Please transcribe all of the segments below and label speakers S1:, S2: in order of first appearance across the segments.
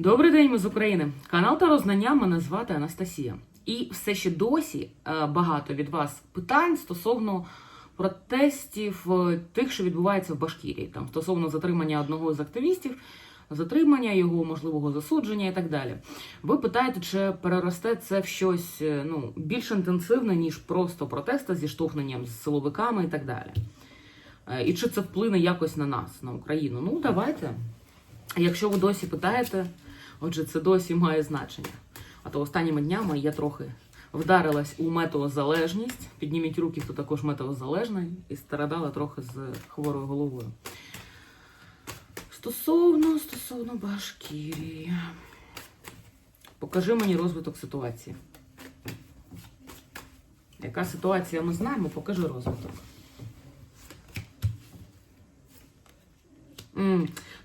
S1: Добрий день, ми з України. Канал та Знання мене звати Анастасія. І все ще досі е, багато від вас питань стосовно протестів е, тих, що відбувається в Башкірії, там стосовно затримання одного з активістів, затримання його можливого засудження і так далі. Ви питаєте, чи переросте це в щось е, ну, більш інтенсивне, ніж просто протести зі штовхненням з силовиками і так далі. І чи це вплине якось на нас, на Україну? Ну, давайте. Якщо ви досі питаєте, отже, це досі має значення. А то останніми днями я трохи вдарилась у метеозалежність. Підніміть руки, хто також метеозалежний, і страдала трохи з хворою головою. Стосовно, стосовно Башкірії. Покажи мені розвиток ситуації. Яка ситуація ми знаємо, покажи розвиток.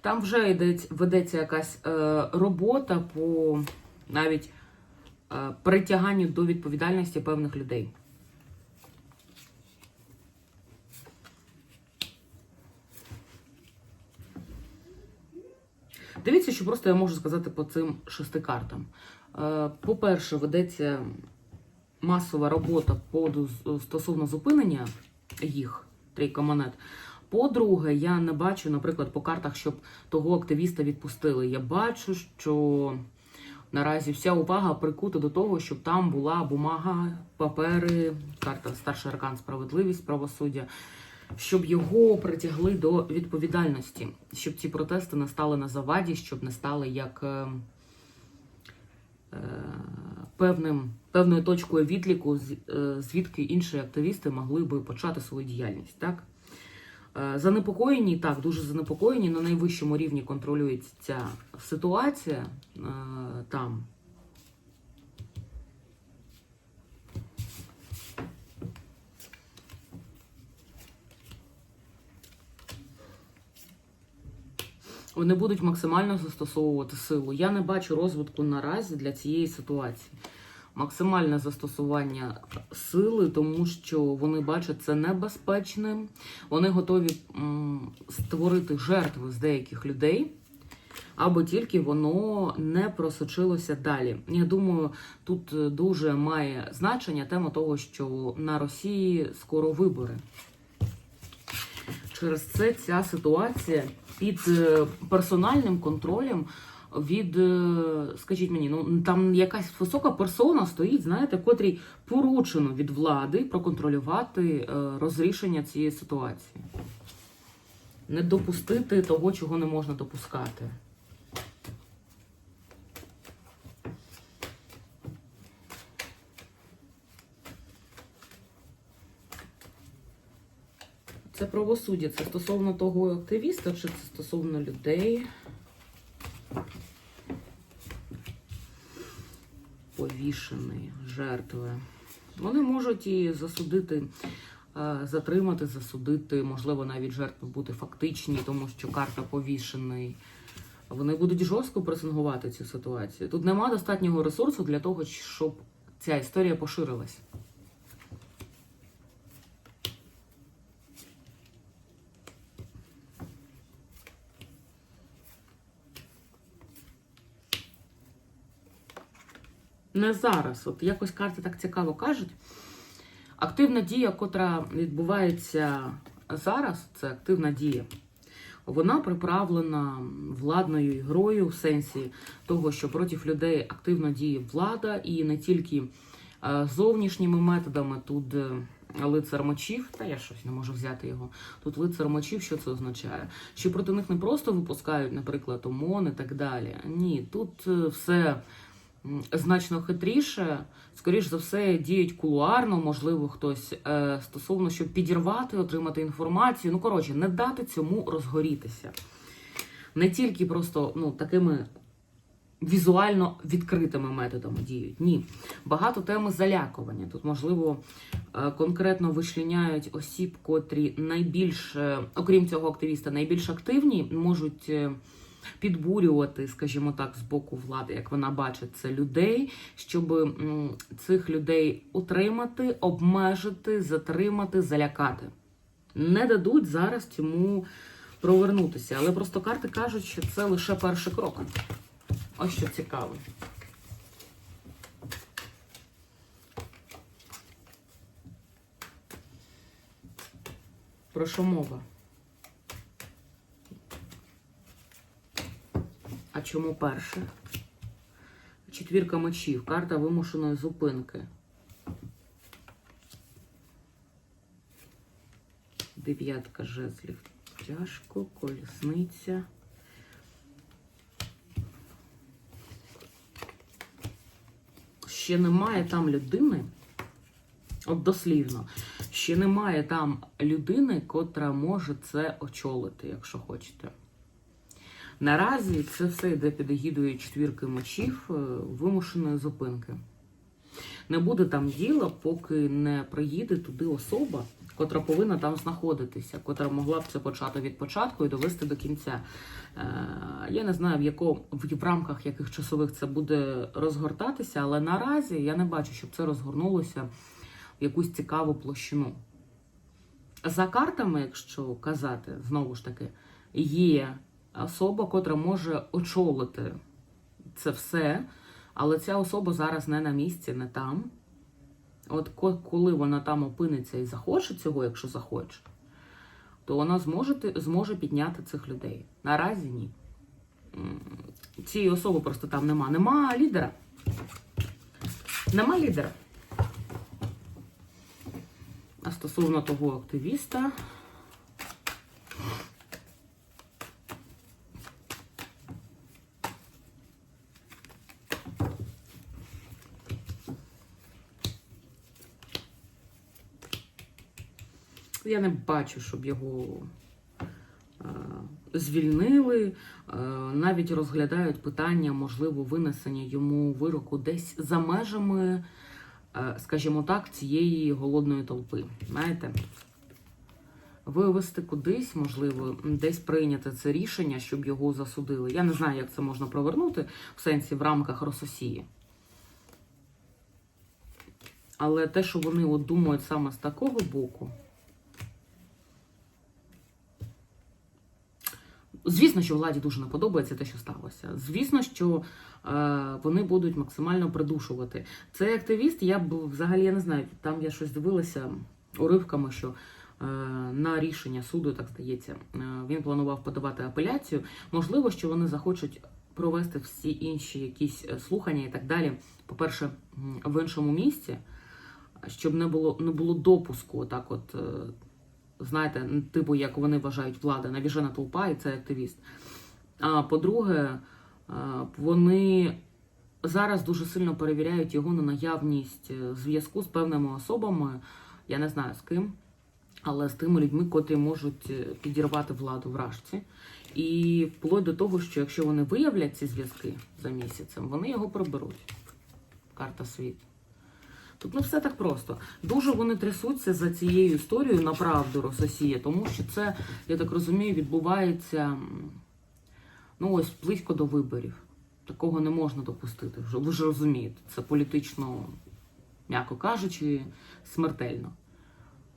S1: Там вже ведеться якась е, робота по навіть е, притяганню до відповідальності певних людей. Дивіться, що просто я можу сказати по цим шести картам. Е, По-перше, ведеться масова робота по стосовно зупинення їх, трійка монет. По-друге, я не бачу, наприклад, по картах, щоб того активіста відпустили. Я бачу, що наразі вся увага прикута до того, щоб там була бумага, папери, карта старший аркан справедливість, правосуддя, щоб його притягли до відповідальності, щоб ці протести не стали на заваді, щоб не стали як е, е, певним, певною точкою відліку, е, звідки інші активісти могли би почати свою діяльність. Так? Е, Занепокоєні, так, дуже занепокоєні. На найвищому рівні контролюється ця ситуація е, там. Вони будуть максимально застосовувати силу. Я не бачу розвитку наразі для цієї ситуації. Максимальне застосування сили, тому що вони бачать це небезпечним. Вони готові створити жертви з деяких людей, аби тільки воно не просочилося далі. Я думаю, тут е, дуже має значення тема того, що на Росії скоро вибори. Через це ця ситуація під е, персональним контролем від, е, скажіть мені, ну там якась висока персона стоїть, знаєте, котрій поручено від влади проконтролювати е, розрішення цієї ситуації. Не допустити того, чого не можна допускати. Це правосуддя. Це стосовно того активіста, чи це стосовно людей? Повішений, жертви. Вони можуть і засудити, е, затримати, засудити, можливо, навіть жертви бути фактичні, тому що карта повішений. Вони будуть жорстко пресингувати цю ситуацію. Тут нема достатнього ресурсу для того, щоб ця історія поширилась. Не зараз. От якось карти так цікаво кажуть. Активна дія, котра відбувається зараз, це активна дія. Вона приправлена владною грою в сенсі того, що проти людей активно діє влада, і не тільки е, зовнішніми методами. Тут е, лицар мечів, та я щось не можу взяти його. Тут лицар мечів, що це означає? Що проти них не просто випускають, наприклад, ОМОН і так далі. Ні, тут е, все значно хитріше. Скоріш за все, діють кулуарно, можливо, хтось е, стосовно, щоб підірвати, отримати інформацію. Ну, коротше, не дати цьому розгорітися. Не тільки просто ну, такими візуально відкритими методами діють. Ні. Багато теми залякування. Тут, можливо, е, конкретно вишляняють осіб, котрі найбільш, е, окрім цього активіста, найбільш активні, можуть. Підбурювати, скажімо так, з боку влади, як вона бачить це людей, щоб цих людей утримати, обмежити, затримати, залякати. Не дадуть зараз цьому провернутися. Але просто карти кажуть, що це лише перший крок. Ось що цікаво. Про що мова? Чому перше? Четвірка мечів, карта вимушеної зупинки. Дев'ятка жезлів. Тяжко, колісниця. Ще немає там людини, от дослівно, ще немає там людини, котра може це очолити, якщо хочете. Наразі це все йде під егідою четвірки мечів е, вимушеної зупинки. Не буде там діла, поки не приїде туди особа, котра повинна там знаходитися, котра могла б це почати від початку і довести до кінця. Е, Я не знаю, в яко, в в рамках яких часових це буде розгортатися, але наразі я не бачу, щоб це розгорнулося в якусь цікаву площину. За картами, якщо казати, знову ж таки, є особа, котра може очолити це все, але ця особа зараз не на місці, не там. От коли вона там опиниться і захоче цього, якщо захоче, то вона зможе, зможе підняти цих людей. Наразі ні. Цієї особи просто там нема. Нема лідера. Нема лідера. А стосовно того активіста. Я не бачу, щоб його е, звільнили. Е, навіть розглядають питання, можливо, винесення йому вироку десь за межами, е, скажімо так, цієї голодної толпи. Знаєте? Вивести кудись, можливо, десь прийняти це рішення, щоб його засудили. Я не знаю, як це можна провернути в сенсі в рамках Рососії. Але те, що вони от думають саме з такого боку. Звісно, що владі дуже не подобається те, що сталося. Звісно, що е, вони будуть максимально придушувати. Цей активіст, я б взагалі я не знаю, там я щось дивилася уривками, що е, на рішення суду, так здається, е, він планував подавати апеляцію. Можливо, що вони захочуть провести всі інші якісь е, слухання і так далі. По-перше, в іншому місці, щоб не було не було допуску, так от. Знаєте, типу, як вони вважають влада, навіжена толпа і це активіст. А по-друге, вони зараз дуже сильно перевіряють його на наявність е, зв'язку з певними особами, я не знаю з ким, але з тими людьми, котрі можуть е, підірвати владу в Рашці. І вплоть до того, що якщо вони виявлять ці зв'язки за місяцем, вони його приберуть. Карта світ. Тут не все так просто. Дуже вони трясуться за цією історією на правду Рососія, тому що це, я так розумію, відбувається ну ось близько до виборів. Такого не можна допустити. Ви ж розумієте, це політично, м'яко кажучи, смертельно.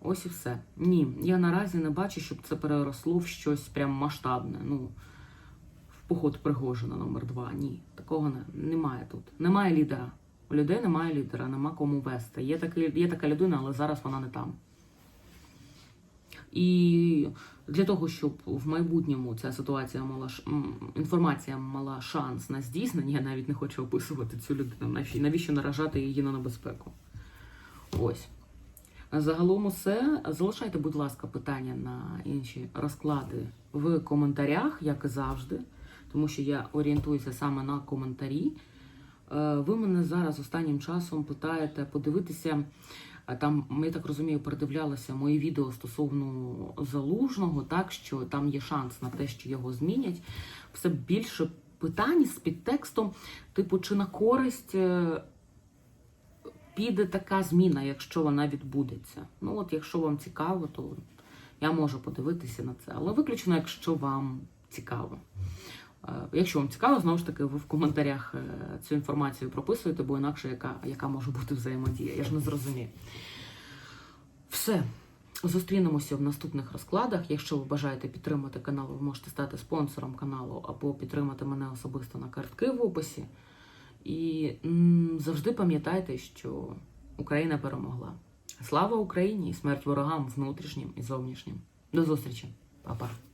S1: Ось і все. Ні, я наразі не бачу, щоб це переросло в щось прям масштабне. Ну, в поход Пригожина номер два. Ні, такого не, немає тут. Немає лідера. У людей немає лідера, нема кому вести. Є, такий, є така людина, але зараз вона не там. І для того, щоб в майбутньому ця ситуація мала інформація мала шанс на здійснення, я навіть не хочу описувати цю людину. Навіщо наражати її на небезпеку? Ось. Загалом усе. Залишайте, будь ласка, питання на інші розклади в коментарях, як і завжди, тому що я орієнтуюся саме на коментарі. Е, Ви мене зараз останнім часом питаєте подивитися. Там, я так розумію, передивлялися мої відео стосовно залужного, так що там є шанс на те, що його змінять. Все більше питань з підтекстом, типу, чи на користь е, піде така зміна, якщо вона відбудеться. Ну, от, якщо вам цікаво, то я можу подивитися на це. Але виключно, якщо вам цікаво. Якщо вам цікаво, знову ж таки, ви в коментарях е, цю інформацію прописуєте, бо інакше яка, яка може бути взаємодія. Я ж не зрозумію. Все. Зустрінемося в наступних розкладах. Якщо ви бажаєте підтримати канал, ви можете стати спонсором каналу або підтримати мене особисто на картки в описі. І завжди пам'ятайте, що Україна перемогла. Слава Україні і смерть ворогам внутрішнім і зовнішнім. До зустрічі, Па-па.